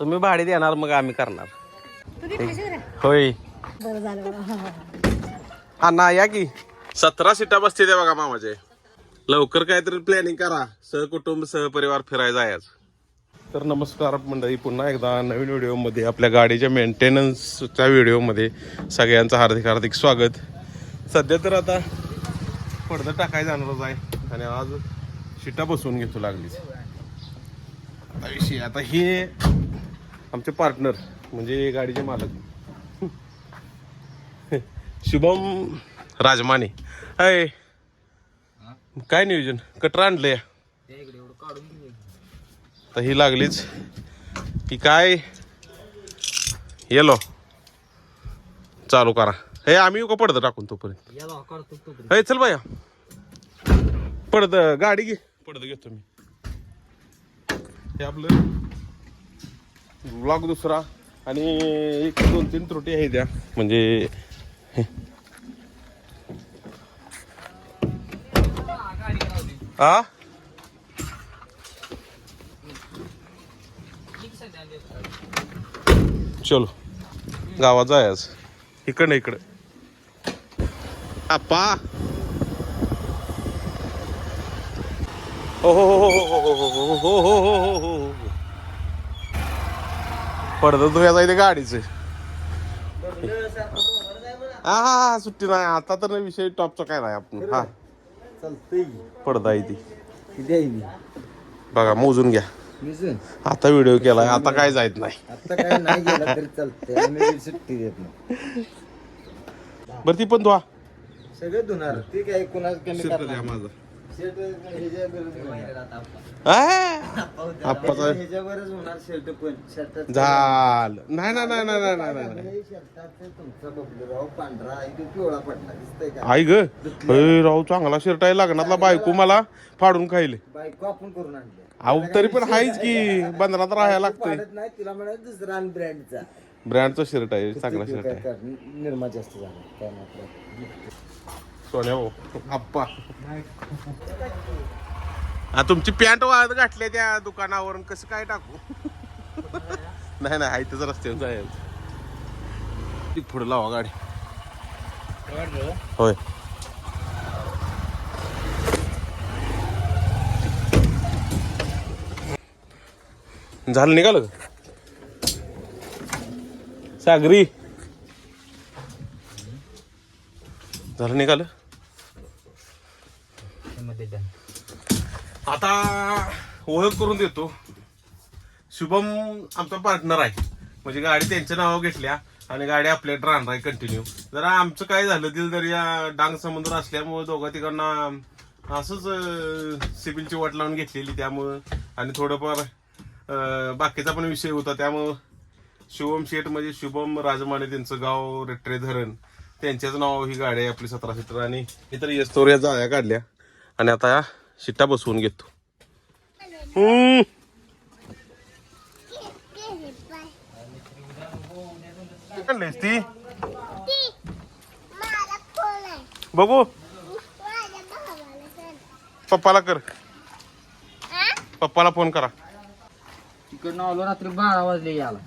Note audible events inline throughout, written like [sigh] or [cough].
तुम्ही भाडे देणार मग आम्ही करणार. तू? होय. बरं झालं बरं. हा, ना या की. सतरा सीटा बसते त्या बघा मामाचे. लवकर काहीतरी प्लॅनिंग करा. सहकुटुंब सहपरिवार फिरायला जायचं. तर नमस्कार मंडळी पुन्हा एकदा नवीन व्हिडिओमध्ये आपल्या गाडीच्या मेंटेनन्सच्या व्हिडिओमध्ये सगळ्यांचं हार्दिक हार्दिक स्वागत. सध्या तर आता पडदं टाकाय जाणारच आहे आणि आज शिटा बसवून घेतो लागलीच आता विषय आता हे आमचे पार्टनर म्हणजे गाडीचे मालक. शुभम राजमाने. हाय. काय नियोजन? कटर आणलंय. तर ही लागलीच. की काय? येलो. चालू करा. हे आम्ही का पडतं टाकून तोपर्यंत. हे चल बाया पडत गाडी घे. पडत घेतो मी. हे आपलं ब्लॉग दुसरा आणि एक दोन तीन त्रुटी आहे त्या म्हणजे हा चलो गावात जायच इकडं इकडं आप्पा हो हो हो हो हो हो हो हो हो हो हो हो हो पडतं धुया इथे गाडीचं. हा हा हा सुट्टी नाही. आता तर विषय टॉपचा काय नाही आपण. हा. पडदा मी बघा मोजून घ्या. आता व्हिडिओ केलाय आता काय जायत नाही. सुट्टी देत नाही. बरं ती पण धुवा. सगळे धुणार. ते काय द्या माझं. झाल. नाही नाही नाही नाही नाही आई ग राव चांगला शर्ट आहे. लागणार बायको मला फाडून खायले. बायको आपण करून आणले अहो तरी पण आहेच कि. बंदरात राहायला लागतंय. नाही तिला म्हणा दुसरा ब्रँडचा ब्रँडचा शर्ट आहे. चांगला शर्ट आहे. निर्मा जास्त झाला. सोन्या भाऊ आप्पा. हा तुमची पॅन्ट वाळत घातली त्या दुकानावरून कसं काय टाकू? नाही नाही आहे त्याच रस्त्यावर जायचं. पुढे लावा गाडी. होय. झालं निघालं? सागरी. झालं निघालं? आता ओळख करून देतो. शुभम आमचा पार्टनर आहे. म्हणजे गाडी त्यांच्या नावावर घेतल्या आणि गाडी आपल्याकडे राहणार आहे कंटिन्यू जरा आमचं काय झालं दिल तर या डांग समुद्र असल्यामुळे दोघा तिकडना असंच सिबिलची वाट लावून घेतलेली त्यामुळं. आणि थोडंफार बाकीचा पण विषय होता. त्यामुळं शुभम शेठ म्हणजे शुभम राजमाने त्यांचं गाव रेट्रे धरण त्यांच्याच नाव ही गाडी आहे आपली सतरा सीटर आणि इतर येस्तोर या जाळ्या काढल्या. आणि आता या शिट्टा बसवून घेतो. हम्म. आणलीस ती? बघू. पप्पाला कर. पप्पाला फोन करा. तिकडनं आलो रात्री बारा वाजले याला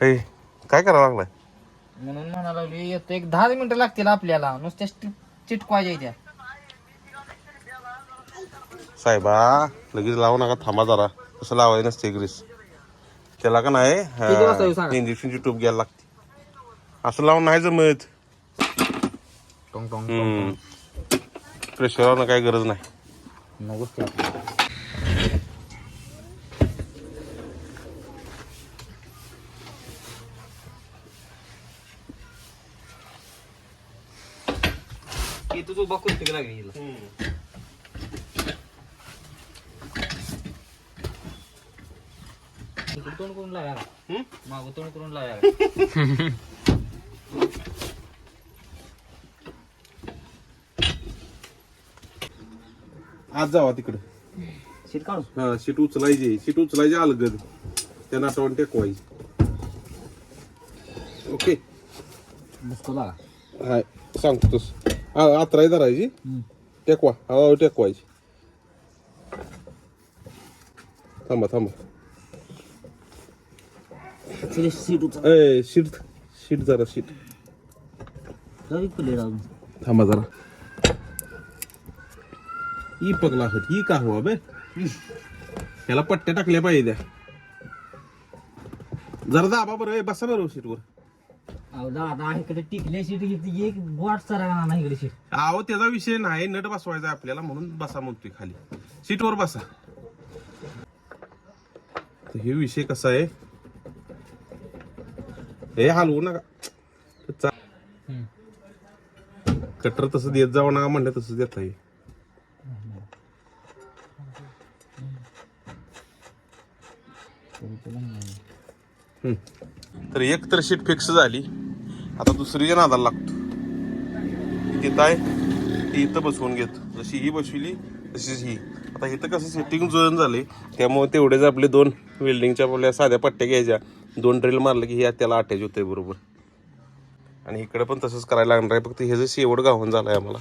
हे काय करावं लागलाय? म्हणून म्हणा लागली येतो एक दहा मिनिटं लागतील आपल्याला. नुसत्या चिटकवायच्या त्या साहेबा लगेच लावू नका थांबा जरा. कसं लावायचं नसते ग्रीस. त्याला का नाही? इंजेक्शनची ट्यूब घ्यायला लागते. असं लावून नाही जमत. टोंग टोंग प्रेशरवर काही गरज नाही. ते आपल्याला. हे तुझं उभा कुठे लागली हिला इकडं तोंड करून लावा मागं तोंड करून लावा आज जावा तिकडे. शीट काढू हा सीट उचलायची. सीट उचलायची अलगद. त्यांना आठवण टेकवायची ओके. हाय सांगतो तस. आत्राई धरायची. टेकवा. हवा टेकवायची. थांबा थांबा. सीट उचल ए शीट शीट जरा शीट प्लेट अजून. थांबा जरा. ही पगला हट ही का हो बे ह्याला पट्ट्या टाकल्या पाहिजे जरा दाबा बरं ए, बसा बरं सीटवर अहो दादा इकडे टिकल्या सीट घेतली एक इकडे सीट अहो त्याचा विषय नाही नट बसवायचा आपल्याला म्हणून बसा म्हणतोय खाली. सीटवर बसा. तर हे विषय कसा आहे? हे हलवू नका. चा- कटर तसं देत जाऊ नका म्हणलं तसं देत आहे तर एक तर शीट फिक्स झाली. आता दुसरी जण नादाला लागतो. ती तिथं आहे. ती इथं बसवून घेतो. जशी ही बसविली तशीच ही. आता इथं कसं सेटिंग जुळून झाले त्यामुळे तेवढेच आपले दोन वेल्डिंगच्या आपल्या साध्या पट्ट्या घ्यायच्या. दोन ड्रिल मारलं की हे त्याला अटॅच होते बरोबर. आणि इकडे पण तसंच करायला लागणार आहे. फक्त हे जे शेवट गावून झालं आहे आम्हाला.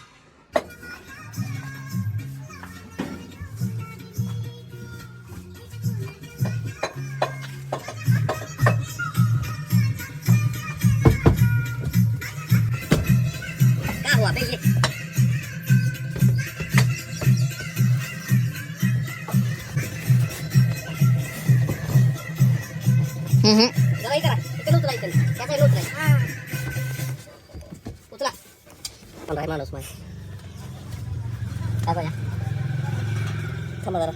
उचला माणूस थांबा जरा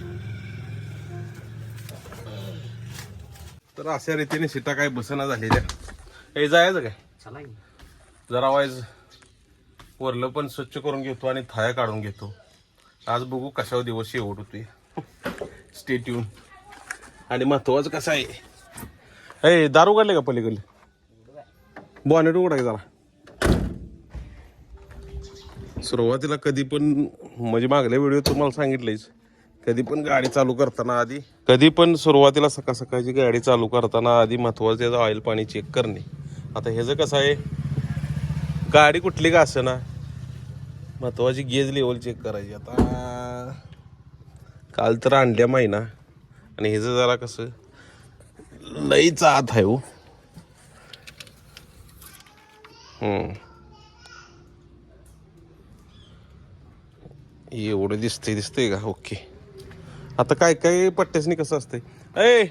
तर अशा रीतीने सीटा काय बसना झालेल्या. हे जायचं काय? जरा वाईज वरलं पण स्वच्छ करून घेतो आणि थाया काढून घेतो. आज बघू कशावर दिवस शेवट होतोय. स्टेट्यून आणि महत्वाचं कसं आहे? ए दारू काढले का पलीकडले? बॉनेट उघडा की जरा. सुरुवातीला कधी पण म्हणजे मागल्या व्हिडिओ तुम्हाला सांगितलंच कधी पण गाडी चालू करताना आधी कधी पण सुरुवातीला सकाळ सकाळची गाडी चालू करताना आधी महत्वाचं त्याचं ऑइल पाणी चेक करणे. आता ह्याचं कसं आहे गाडी कुठली का असं ना महत्वाची गेज लेवल चेक करायची. आता काल तर आणल्या महिना आणि ह्याचं जरा कसं लईच आत आहे हो. एवढं दिसतंय दिसतंय का? ओके. आता काय काय पट्ट्यासनी कसं असतंय? ए!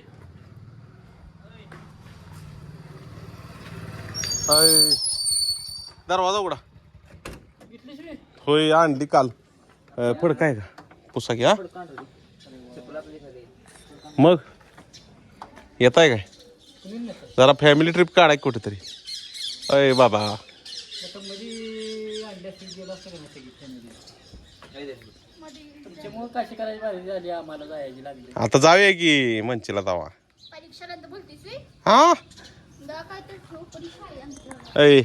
अय दरवाजा उघडा. होय आणली काल. फड काय का? पुसा घ्या. मग? येत आहे काय? जरा फॅमिली ट्रिप काढाय कुठेतरी. अय बाबा. तुमच्यामुळे कशी करायची भारी झाली आम्हाला जायची लागली. आता जाऊया की मंचीला जावा परीक्षानंतर बोलतीस रे? हा. अय.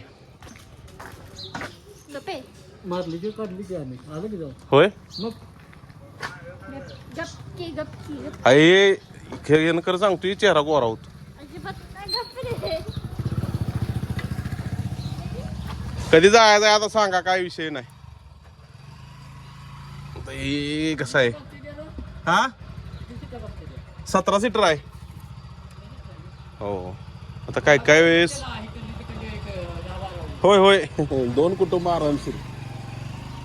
होय? अय. खेळकर सांगतोय चेहरा गोरा होत. कधी जायचं आता सांगा काय विषय नाही. कसं आहे? हा? सतरा सीटर आहे. हो. आता काय काय वेळेस? होय होय. दोन कुटुंब आरामशीर.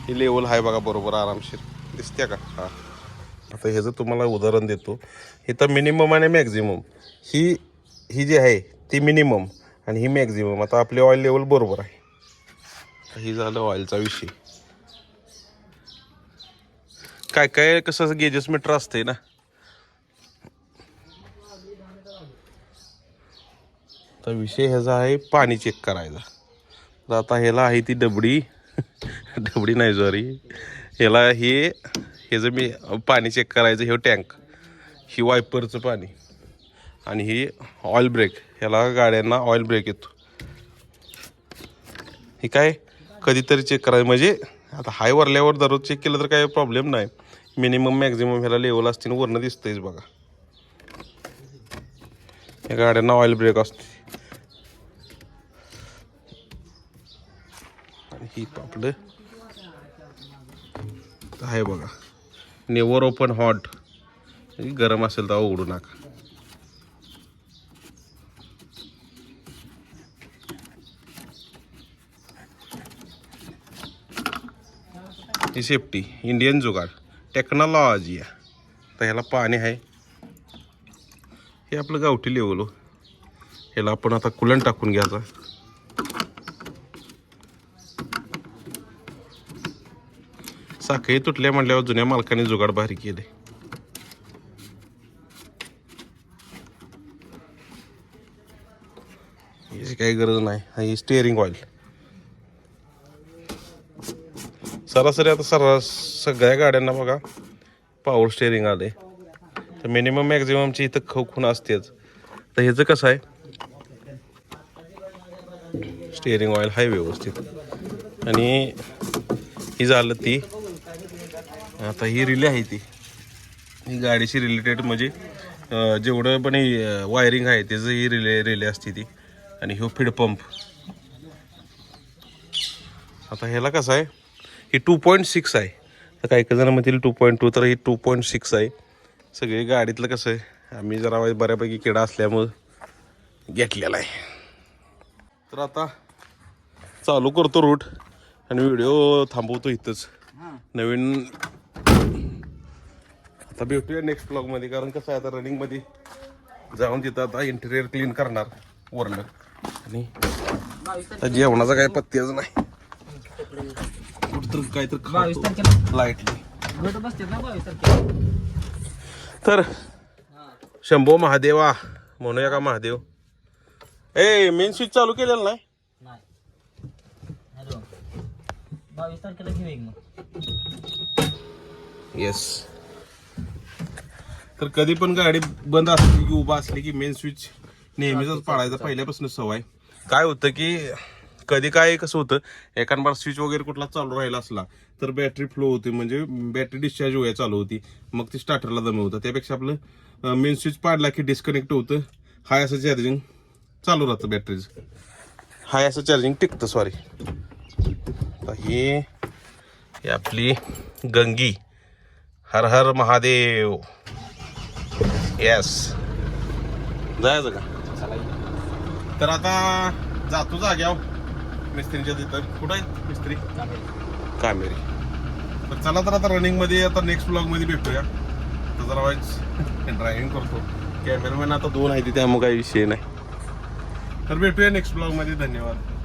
ही लेवल आहे बघा बरोबर आरामशीर. दिसते का? हा. आता ह्याचं तुम्हाला उदाहरण देतो. हे तर मिनिमम आणि मॅक्झिमम ही ही जी आहे ती मिनिमम आणि ही मॅक्झिमम आता आपली ऑइल लेवल बरोबर आहे. ही झालं ऑइलचा विषय. काय काय कसं गेजेस मीटर असते ना? तर विषय ह्याचा आहे पाणी चेक करायचा. तर आता ह्याला आहे ती डबडी. [laughs] डबडी नाही सॉरी ह्याला हे हे जे मी पाणी चेक करायचं हे टँक ही वायपरचं पाणी. आणि ही ऑइल ब्रेक ह्याला गाड्यांना ऑइल ब्रेक येतो. हे काय? कधीतरी चेक करायचं. म्हणजे आता हाय वरल्यावर दररोज चेक केलं तर काही प्रॉब्लेम नाही. मिनिमम मॅक्झिमम ह्याला लेवल असते आणि वरनं दिसतंयच बघा. या गाड्यांना ऑइल ब्रेक असते. आणि ही आपलं आहे बघा. Never open hot. गरम असेल तर उघडू नका. ही सेफ्टी इंडियन जुगाड टेक्नॉलॉजी तर ह्याला पाणी आहे. हे आपलं गावठी लेवलो हो. ह्याला आपण आता कुलण टाकून घ्यायचं. साखळी तुटल्या म्हणल्यावर जुन्या मालकाने जुगाड भारी केले. याची काही गरज नाही. ही स्टेअरिंग ऑइल सरासरी आता सर्रास सगळ्या गाड्यांना बघा पॉवर स्टेअरिंग आले तर मिनिमम मॅक्झिममची इथं खव खूण असतेच. तर ह्याचं कसं आहे? स्टेअरिंग ऑइल आहे व्यवस्थित. आणि ही झालं ती आता ही रिले आहे ती. ही गाडीशी रिलेटेड म्हणजे जेवढं पण वायरिंग आहे त्याचं ही रिले रिले असते ती. आणि ह्यो फीड पंप आता ह्याला कसं आहे? ही टू पॉईंट सिक्स आहे. तर काही काही जण म्हणतील टू पॉईंट टू तर ही टू पॉईंट सिक्स आहे. सगळी गाडीतलं कसं आहे? आम्ही जरा बऱ्यापैकी किडा असल्यामुळं घेतलेला आहे. तर आता चालू करतो रूट आणि व्हिडिओ थांबवतो इथंच. नवीन आता भेटूया नेक्स्ट ब्लॉगमध्ये कारण कसं आहे आता रनिंगमध्ये जाऊन तिथं आता इंटेरियर क्लीन करणार वरनं. आणि आता जेवणाचा काय पत्त्याच नाही. कुठं काहीतरी बावीस तारखेला. लाईटली तर शंभो महादेवा म्हणूया का महादेव? ए मेन स्विच चालू केलेलं नाही? बावीस तारखेला घेऊ एक मग. येस तर कधी पण गाडी बंद असली की उभा असली की मेन स्विच नेहमीच पाळायचा पहिल्यापासून सवय काय होतं की कधी काय कसं होतं एखाद बार स्विच वगैरे कुठला चालू राहिला असला तर बॅटरी फ्लो होते म्हणजे बॅटरी डिस्चार्ज व्हायला चालू होती. मग ती स्टार्टरला दम होतं. त्यापेक्षा आपलं मेन स्विच पाडला की डिस्कनेक्ट होतं. हाय असं चार्जिंग चालू राहतं बॅटरीचं हाय असं चार्जिंग टिकतं सॉरी ही आपली गंगी. हर हर महादेव. येस जायचं का? तर आता जातो जाग्यावर मिस्त्रीच्या तिथं. कुठं आहे मिस्त्री? कामेरी. तर चला तर आता रनिंगमध्ये आता नेक्स्ट ब्लॉगमध्ये भेटूया. तर जरा वाईज ड्रायव्हिंग करतो. कॅमेरामॅन आता दोन आहे त्यामुळे काही विषय नाही. तर भेटूया नेक्स्ट ब्लॉगमध्ये धन्यवाद.